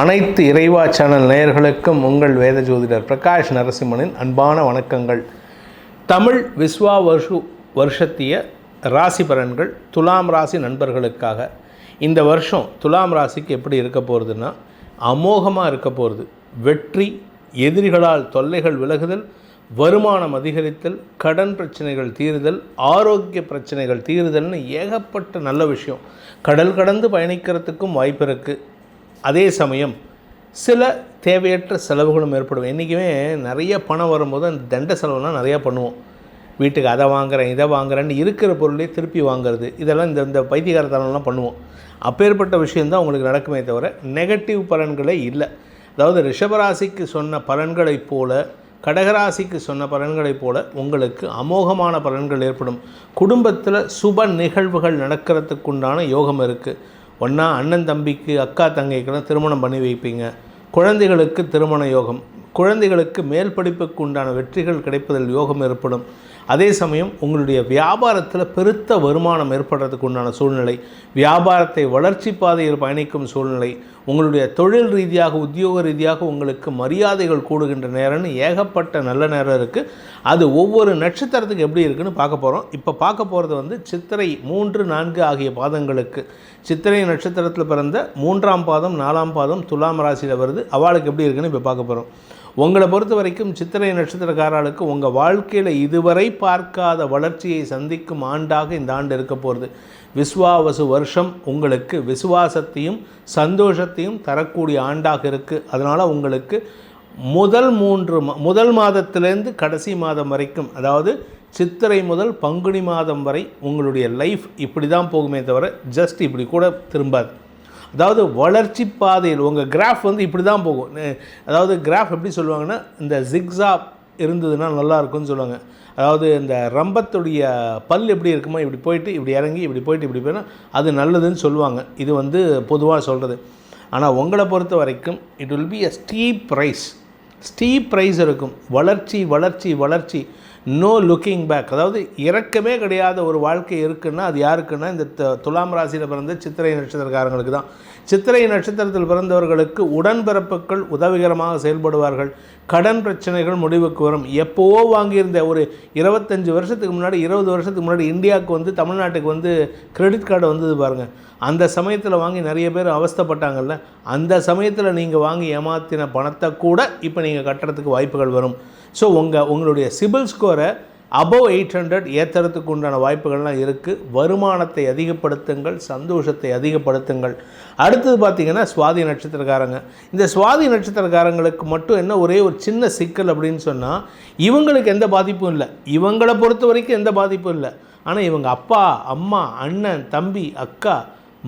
அனைத்து இறைவா சேனல் நேயர்களுக்கும் உங்கள் வேத ஜோதிடர் பிரகாஷ் நரசிம்மனின் அன்பான வணக்கங்கள். தமிழ் விஸ்வா வருஷு வருஷத்திய ராசி பலன்கள் துலாம் ராசி நண்பர்களுக்காக இந்த வருஷம் துலாம் ராசிக்கு எப்படி இருக்க போகிறதுன்னா அமோகமாக இருக்க போகிறது வெற்றி எதிரிகளால் தொல்லைகள் விலகுதல் வருமானம் அதிகரித்தல் கடன் பிரச்சனைகள் தீருதல் ஆரோக்கிய பிரச்சனைகள் தீருதல்னு ஏகப்பட்ட நல்ல விஷயம். கடல் கடந்து பயணிக்கிறதுக்கும் வாய்ப்பு இருக்குது அதே சமயம் சில தேவையற்ற செலவுகளும் ஏற்படும். என்றைக்குமே நிறைய பணம் வரும்போது அந்த தண்ட செலவுலாம் நிறையா பண்ணுவோம். வீட்டுக்கு அதை வாங்குறேன் இதை வாங்குறேன்னு இருக்கிற பொருளே திருப்பி வாங்குறது. இதெல்லாம் இந்த இந்த பைத்தியகாரத்தனம்லாம் பண்ணுவோம். அப்பேற்பட்ட விஷயந்தான் உங்களுக்கு நடக்குமே தவிர நெகட்டிவ் பலன்களே இல்லை. அதாவது ரிஷபராசிக்கு சொன்ன பலன்களைப் போல கடகராசிக்கு சொன்ன பலன்களைப் போல உங்களுக்கு அமோகமான பலன்கள் ஏற்படும். குடும்பத்தில் சுப நிகழ்வுகள் நடக்கிறதுக்குண்டான யோகம் இருக்குது ஒன்றா அண்ணன் தம்பிக்கு அக்கா தங்கைக்கெல்லாம் திருமணம் பண்ணி வைப்பீங்க. குழந்தைகளுக்கு திருமண யோகம். குழந்தைகளுக்கு மேல் படிப்புக்கு உண்டான வெற்றிகள் கிடைப்பதில் யோகம் ஏற்படும். அதே சமயம் உங்களுடைய வியாபாரத்தில் பெருத்த வருமானம் ஏற்படுறதுக்கு உண்டான சூழ்நிலை வியாபாரத்தை வளர்ச்சி பாதையில் பயணிக்கும் சூழ்நிலை உங்களுடைய தொழில் ரீதியாக உத்தியோக ரீதியாக உங்களுக்கு மரியாதைகள் கூடுகின்ற நேரம்னு ஏகப்பட்ட நல்ல நேரம் இருக்குது அது ஒவ்வொரு நட்சத்திரத்துக்கு எப்படி இருக்குன்னு பார்க்க போகிறோம் இப்போ பார்க்க போகிறது வந்து சித்திரை மூன்று நான்கு ஆகிய பாதங்களுக்கு. சித்திரை நட்சத்திரத்தில் பிறந்த மூன்றாம் பாதம் நாலாம் பாதம் துலாம் ராசியில் வருது. அவளுக்கு எப்படி இருக்குன்னு இப்போ பார்க்க போகிறோம் உங்களை பொறுத்த வரைக்கும் சித்திரை நட்சத்திரக்காரர்களுக்கு உங்கள் வாழ்க்கையில் இதுவரை பார்க்காத வளர்ச்சியை சந்திக்கும் ஆண்டாக இந்த ஆண்டு இருக்க போகிறது விஸ்வாவசு வருஷம் உங்களுக்கு விசுவாசத்தையும் சந்தோஷத்தையும் தரக்கூடிய ஆண்டாக இருக்குது அதனால் உங்களுக்கு முதல் மூன்று மா முதல் மாதத்திலேருந்து கடைசி மாதம் வரைக்கும் அதாவது சித்திரை முதல் பங்குனி மாதம் வரை உங்களுடைய லைஃப் இப்படி தான் போகுமே தவிர ஜஸ்ட் இப்படி கூட திரும்பாது. அதாவது வளர்ச்சி பாதையில் உங்கள் கிராஃப் வந்து இப்படி தான் போகும் அதாவது கிராஃப் எப்படி சொல்லுவாங்கன்னா இந்த ஜிக்ஸாப் இருந்ததுன்னா நல்லா இருக்கும்னு சொல்லுவாங்க. அதாவது இந்த ரம்பத்துடைய பல் எப்படி இருக்குமோ இப்படி போயிட்டு இப்படி இறங்கி இப்படி போயிட்டு இப்படி போயினா அது நல்லதுன்னு சொல்லுவாங்க. இது வந்து பொதுவாக சொல்கிறது ஆனால் உங்களை பொறுத்த வரைக்கும் it will be a steep rise steep rise இருக்கும். வளர்ச்சி வளர்ச்சி வளர்ச்சி. நோ லுக்கிங் பேக் அதாவது இறக்கமே கிடையாத ஒரு வாழ்க்கை இருக்குன்னா அது யாருக்குன்னா இந்த துலாம் ராசியில் பிறந்த சித்திரை நட்சத்திரக்காரங்களுக்கு தான். சித்திரை நட்சத்திரத்தில் பிறந்தவர்களுக்கு உடன்பிறப்புகள் உதவிகரமாக செயல்படுவார்கள். கடன் பிரச்சனைகள் முடிவுக்கு வரும். எப்போவோ வாங்கியிருந்த ஒரு இருபத்தஞ்சு வருஷத்துக்கு முன்னாடி இருபது வருஷத்துக்கு முன்னாடி இந்தியாவுக்கு வந்து தமிழ்நாட்டுக்கு வந்து கிரெடிட் கார்டு வந்தது பாருங்கள் அந்த சமயத்தில் வாங்கி நிறைய பேர் அவஸ்தப்பட்டாங்கல்ல. அந்த சமயத்தில் நீங்கள் வாங்கி ஏமாத்தின பணத்தை கூட இப்போ நீங்கள் கட்டுறதுக்கு வாய்ப்புகள் வரும். ஸோ உங்கள் உங்களுடைய சிபில் ஸ்கோரை அபவ் எயிட் ஹண்ட்ரட் ஏற்றுறதுக்கு உண்டான வாய்ப்புகள்லாம் இருக்குது வருமானத்தை அதிகப்படுத்துங்கள் சந்தோஷத்தை அதிகப்படுத்துங்கள். அடுத்தது பார்த்திங்கன்னா சுவாதி நட்சத்திரக்காரங்க. இந்த சுவாதி நட்சத்திரக்காரங்களுக்கு மட்டும் என்ன ஒரே ஒரு சின்ன சிக்கல் அப்படின்னு சொன்னால் இவங்களுக்கு எந்த பாதிப்பும் இல்லை. இவங்களை பொறுத்த வரைக்கும் எந்த பாதிப்பும் இல்லை. ஆனால் இவங்க அப்பா அம்மா அண்ணன் தம்பி அக்கா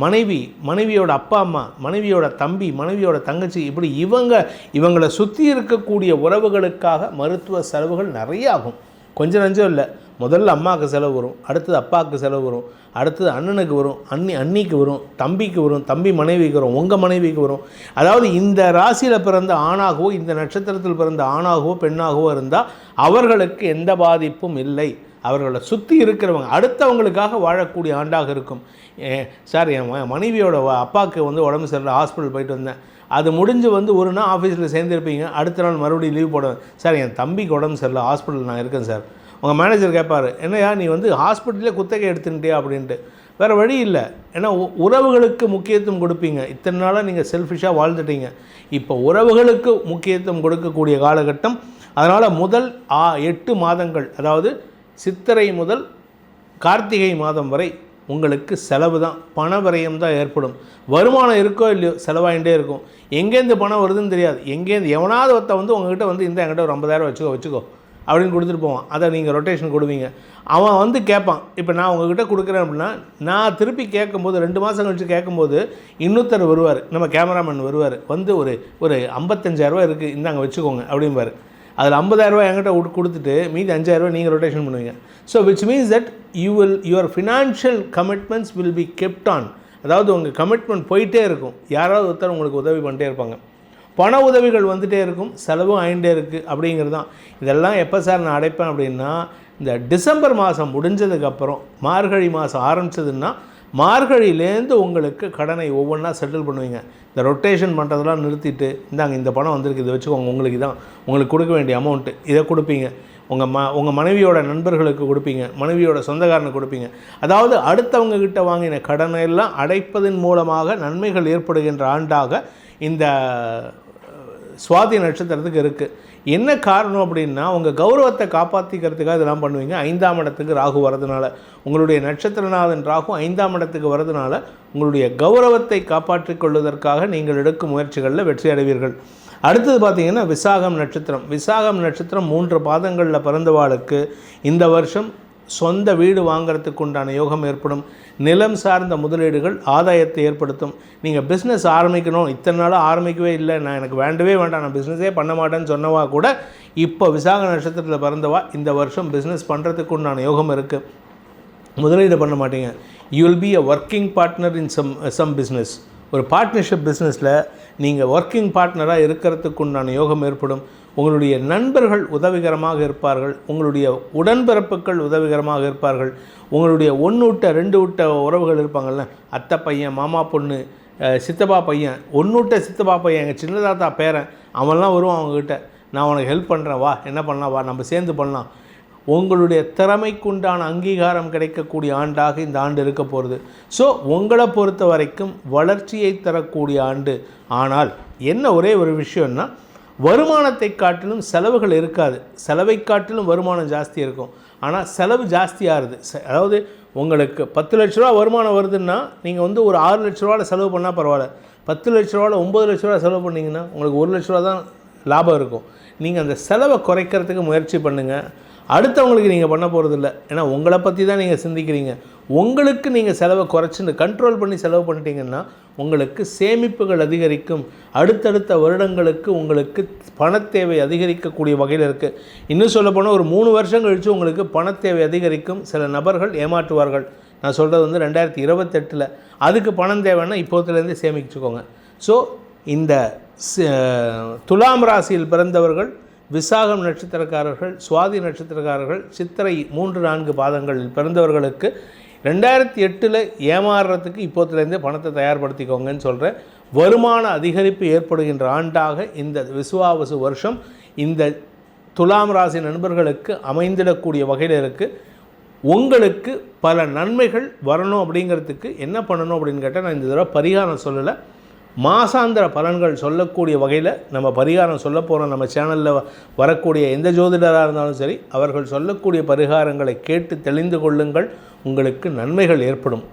மனைவி மனைவியோட அப்பா அம்மா மனைவியோட தம்பி மனைவியோட தங்கச்சி இப்படி இவங்க இவங்களை சுற்றி இருக்கக்கூடிய உறவுகளுக்காக மருத்துவ செலவுகள் நிறைய ஆகும். கொஞ்சம் நஞ்சம் இல்லை. முதல்ல அம்மாவுக்கு செலவு வரும் அடுத்தது அப்பாவுக்கு செலவு வரும் அடுத்தது அண்ணனுக்கு வரும் அண்ணி அண்ணிக்கு வரும் தம்பிக்கு வரும் தம்பி மனைவிக்கு வரும் உங்கள் மனைவிக்கு வரும். அதாவது இந்த ராசியில் பிறந்த ஆணாகவோ இந்த நட்சத்திரத்தில் பிறந்த ஆணாகவோ பெண்ணாகவோ இருந்தால் அவர்களுக்கு எந்த பாதிப்பும் இல்லை. அவர்களை சுற்றி இருக்கிறவங்க அடுத்தவங்களுக்காக வாழக்கூடிய ஆண்டாக இருக்கும். ஏ, சார் என் மனைவியோட அப்பாவுக்கு வந்து உடம்பு சரியில்லை ஹாஸ்பிட்டல் போயிட்டு வந்தேன். அது முடிஞ்சு வந்து ஒரு நாள் ஆஃபீஸில் சேர்ந்துருப்பீங்க அடுத்த நாள் மறுபடியும் லீவ் போடுவேன் சார் என் தம்பிக்கு உடம்பு சரியில்லை ஹாஸ்பிட்டல் நான் இருக்கேன் சார். உங்கள் மேனேஜர் கேட்பார் என்னையா நீ வந்து ஹாஸ்பிட்டலே குத்தகை எடுத்துட்டியா அப்படின்ட்டு. வேறு வழி இல்லை. ஏன்னா உறவுகளுக்கு முக்கியத்துவம் கொடுப்பீங்க. இத்தனை நாளாக நீங்கள் செல்ஃபிஷாக வாழ்ந்துட்டீங்க. இப்போ உறவுகளுக்கு முக்கியத்துவம் கொடுக்கக்கூடிய காலகட்டம் அதனால் முதல் ஆ எட்டு மாதங்கள் அதாவது சித்திரை முதல் கார்த்திகை மாதம் வரை உங்களுக்கு செலவு தான் பண விரயம் தான் ஏற்படும். வருமானம் இருக்கோ இல்லையோ செலவாகிட்டே இருக்கும். எங்கேருந்து பணம் வருதுன்னு தெரியாது. எங்கேருந்து எவனாவது ஒருத்த வந்து உங்ககிட்ட வந்து இந்த என்கிட்ட ஒரு ஐம்பதாயிரம் வச்சுக்கோ வச்சுக்கோ அப்படின்னு கொடுத்துட்டு போவான். அதை நீங்கள் ரொட்டேஷன் கொடுவீங்க. அவன் வந்து கேட்பான். இப்போ நான் உங்ககிட்ட கொடுக்குறேன் அப்படின்னா நான் திருப்பி கேட்கும்போது ரெண்டு மாதம் கழிச்சு கேட்கும்போது இன்னொருத்தர் வருவார். நம்ம கேமராமேன் வருவார். வந்து ஒரு ஒரு ஐம்பத்தஞ்சாயிரரூவா இருக்குது இந்தாங்க வச்சுக்கோங்க அப்படிம்பார். அதில் 50000 ரூபாய் என்கிட்ட விட்டு கொடுத்துட்டு மீதி 5000 ரூபாய் நீங்கள் ரொட்டேஷன் பண்ணுவீங்க. So which means that you will your financial commitments will be kept on அதாவது உங்கள் கமிட்மெண்ட் போயிட்டே இருக்கும். யாராவது ஒருத்தர் உங்களுக்கு உதவி பண்ணிட்டே இருப்பாங்க. பண உதவிகள் வந்துகிட்டே இருக்கும். செலவும் ஆகிட்டே இருக்குது அப்படிங்கிறது தான். இதெல்லாம் எப்போ சார் நான் அடைப்பேன் அப்படின்னா இந்த டிசம்பர் மாதம் முடிஞ்சதுக்கப்புறம் மார்கழி மாதம் ஆரம்பிச்சதுன்னா மார்கழியிலேருந்து உங்களுக்கு கடனை ஒவ்வொன்றா செட்டில் பண்ணுவீங்க. இந்த ரொட்டேஷன் பண்ணுறதெல்லாம் நிறுத்திட்டு இந்தாங்க இந்த பணம் வந்திருக்கு இதை வச்சுக்கோங்க உங்களுக்கு தான் உங்களுக்கு கொடுக்க வேண்டிய அமௌண்ட்டு இதை கொடுப்பீங்க. உங்கள் ம உங்கள் மனைவியோட நண்பர்களுக்கு கொடுப்பீங்க மனைவியோட சொந்தக்காரனுக்கு கொடுப்பீங்க. அதாவது அடுத்தவங்க கிட்ட வாங்கின கடனை எல்லாம் அடைப்பதன் மூலமாக நன்மைகள் ஏற்படுகின்ற ஆண்டாக இந்த சுவாதி நட்சத்திரத்துக்கு இருக்குது என்ன காரணம் அப்படின்னா உங்கள் கௌரவத்தை காப்பாற்றிக்கிறதுக்காக இதெல்லாம் பண்ணுவீங்க. ஐந்தாம் இடத்துக்கு ராகு வரதுனால உங்களுடைய நட்சத்திரநாதன் ராகு ஐந்தாம் இடத்துக்கு வரதுனால உங்களுடைய கௌரவத்தை காப்பாற்றிக் கொள்வதற்காக நீங்கள் எடுக்கும் முயற்சிகளில் வெற்றி அடைவீர்கள். அடுத்தது பார்த்தீங்கன்னா விசாகம் நட்சத்திரம். விசாகம் நட்சத்திரம் மூன்று பாதங்களில் பிறந்தவாளுக்கு இந்த வருஷம் சொந்த வீடு வாங்குறதுக்கு உண்டான யோகம் ஏற்படும். நிலம் சார்ந்த முதலீடுகள் ஆதாயத்தை ஏற்படுத்தும். நீங்கள் பிஸ்னஸ் ஆரம்பிக்கணும். இத்தனை நாளாக ஆரம்பிக்கவே இல்லை. நான் எனக்கு வேண்டவே வேண்டாம். நான் பிஸ்னஸே பண்ண மாட்டேன்னு சொன்னவா கூட இப்போ விசாக நட்சத்திரத்தில் பிறந்தவா இந்த வருஷம் பிஸ்னஸ் பண்ணுறதுக்கு உண்டான யோகம் இருக்குது முதலீடு பண்ண மாட்டீங்க. You will be a working partner in some some business ஒரு பார்ட்னர்ஷிப் பிஸ்னஸில் நீங்கள் ஒர்க்கிங் பார்ட்னராக இருக்கிறதுக்கு உண்டான யோகம் ஏற்படும். உங்களுடைய நண்பர்கள் உதவிகரமாக இருப்பார்கள் உங்களுடைய உடன்பிறப்புகள் உதவிகரமாக இருப்பார்கள் உங்களுடைய ஒன்று விட்ட ரெண்டு விட்ட உறவுகள் இருப்பாங்கள்ல அத்தை பையன் மாமா பொண்ணு சித்தப்பா பையன் ஒன்றுவிட்ட சித்தப்பா பையன் எங்கள் சின்ன தாத்தா பேரன் அவன்லாம் வருவான் அவங்கக்கிட்ட நான் உனக்கு ஹெல்ப் பண்ணுறேன் வா என்ன பண்ணலாம் வா நம்ம சேர்ந்து பண்ணலாம். உங்களுடைய திறமைக்குண்டான அங்கீகாரம் கிடைக்கக்கூடிய ஆண்டாக இந்த ஆண்டு இருக்க போகிறது ஸோ உங்களை பொறுத்த வரைக்கும் வளர்ச்சியை தரக்கூடிய ஆண்டு. ஆனால் என்ன ஒரே ஒரு விஷயம்னா வருமானத்தை காட்டிலும் செலவுகள் இருக்காது. செலவை காட்டிலும் வருமானம் ஜாஸ்தி இருக்கும். ஆனால் செலவு ஜாஸ்தியாகுது அதாவது உங்களுக்கு பத்து லட்ச ரூபா வருமானம் வருதுன்னா நீங்கள் வந்து ஒரு ஆறு லட்ச ரூபாவில் செலவு பண்ணால் பரவாயில்ல. பத்து லட்ச ரூபாவில் ஒம்பது லட்ச ரூபா செலவு பண்ணிங்கன்னா உங்களுக்கு ஒரு லட்ச ரூபா தான் லாபம் இருக்கும். நீங்கள் அந்த செலவை குறைக்கிறதுக்கு முயற்சி பண்ணுங்கள் அடுத்தவங்களுக்கு நீங்கள் பண்ண போகிறதில்ல ஏன்னா உங்களை பற்றி தான் நீங்கள் சிந்திக்கிறீங்க. உங்களுக்கு நீங்கள் செலவை குறைச்சின்னு கண்ட்ரோல் பண்ணி செலவு பண்ணிட்டீங்கன்னா உங்களுக்கு சேமிப்புகள் அதிகரிக்கும். அடுத்தடுத்த வருடங்களுக்கு உங்களுக்கு பணத்தேவை அதிகரிக்கக்கூடிய வகையில் இருக்குது இன்னும் சொல்லப்போனால் ஒரு மூணு வருஷம் கழித்து உங்களுக்கு பணத்தேவை அதிகரிக்கும். சில நபர்கள் ஏமாற்றுவார்கள். நான் சொல்கிறது வந்து ரெண்டாயிரத்தி இருபத்தெட்டில். அதுக்கு பணம் தேவைன்னா இப்போத்துலேருந்து சேமிச்சுக்கோங்க. ஸோ இந்த ச- துலாம் ராசியில் பிறந்தவர்கள் விசாகம் நட்சத்திரக்காரர்கள் சுவாதி நட்சத்திரக்காரர்கள் சித்திரை மூன்று நான்கு பாதங்களில் பிறந்தவர்களுக்கு ரெண்டாயிரத்தி எட்டில் ஏமாறுறதுக்கு இப்போத்துலேருந்தே பணத்தை தயார்படுத்திக்கோங்கன்னு சொல்கிறேன் வருமான அதிகரிப்பு ஏற்படுகின்ற ஆண்டாக இந்த விசுவாவசு வருஷம் இந்த துலாம் ராசி நண்பர்களுக்கு அமைந்திடக்கூடிய வகையில் இருக்குது உங்களுக்கு பல நன்மைகள் வரணும் அப்படிங்கிறதுக்கு என்ன பண்ணணும் அப்படின்னு கேட்டால் நான் இந்த தடவை பரிகாரம் சொல்லலை. மாசாந்திர பலன்கள் சொல்லக்கூடிய வகையில் நம்ம பரிகாரம் சொல்ல போகிறோம் நம்ம சேனலில் வரக்கூடிய எந்த ஜோதிடராக இருந்தாலும் சரி அவர்கள் சொல்லக்கூடிய பரிகாரங்களை கேட்டு தெளிந்து கொள்ளுங்கள். உங்களுக்கு நன்மைகள் ஏற்படும்.